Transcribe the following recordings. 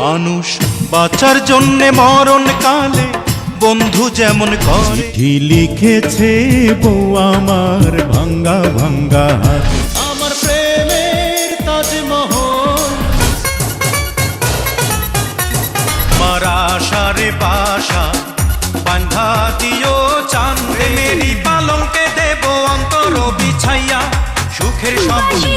মানুষ বাঁচার জন্যে মরণ কালে বন্ধু যেমন করে। চিঠি লিখেছে বউ আমার ভাঙ্গা ভাঙ্গা আমার প্রেমের তাজমহল। মারা সারে বাসা বান্ধা দিও চান্দে মেরি পালঙ্কে দেব অন্তর বিছাইয়া সুখের সব বাঁশি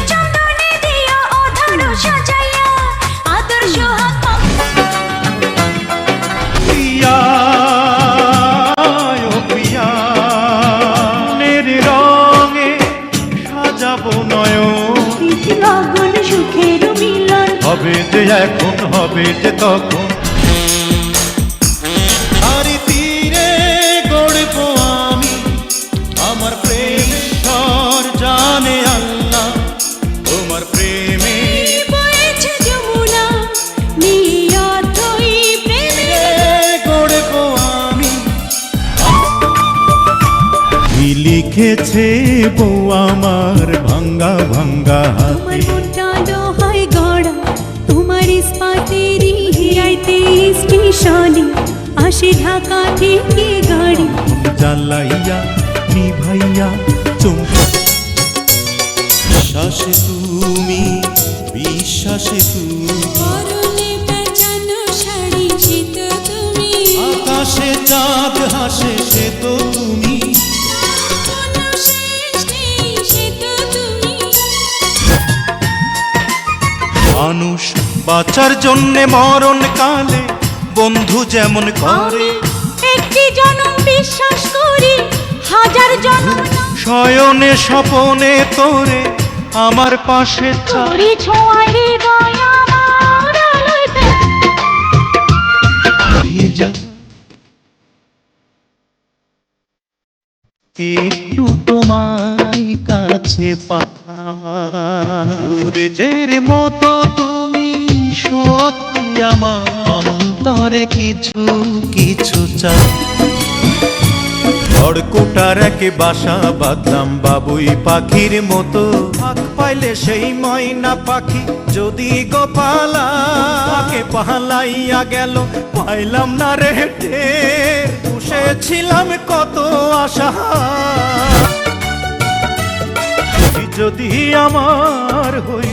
হবে যে এখন হবে যে তখন। তারি তীরে গড়ব আমি আমার প্রেম স্বর জানে আল্লাহ। তোমার প্রেমে লিখেছে বউ আমার ভাঙ্গা ভাঙ্গা হাতে? ইস্পাতেরই হিরাইতে স্টেশনে আসে ঢাকা থেকে গাড়ি। জ্বালাইয়া নিভাইয়া চুমকা। শ্বাসে তুমি বিশ্বাসে তুমি। আকাশে চাঁদ হাসে সে তো তুমি। মানুষ বাঁচার জন্যে মরণ কালে বন্ধু যেমন করে। একটি জনম বিশ্বাস করি হাজার জনম শয়নে স্বপনে তোরে আমার পাশে তোরি ছোঁয়ায় হৃদয় আমার আলোয় ভিজা একটু তোমায় কাছে পাজের মতো তুমি সত্যি আমার অন্তরে কিছু কিছু খড়কোটার একে বাসা বাঁধলাম বাবুই পাখির মতো। ফাঁক পাইলে সেই ময়না পাখি, যদি গোপালা তাকে পালাইয়া গেল, পাইলাম না রে টের বসেছিলাম কত আশা। যদি আমার হইতি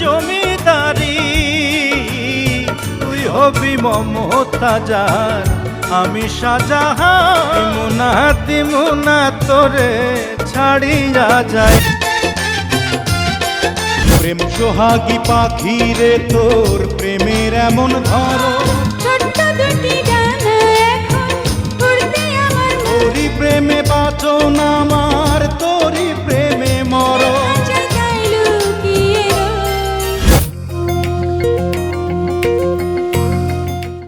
জমিদারি, তুই হবি মমতাজার। আমি শাহজাহান মুনা তোরে ছাড়িয়া যায় প্রেম সোহাগী পাখি রে তোর প্রেমের এমন ধরো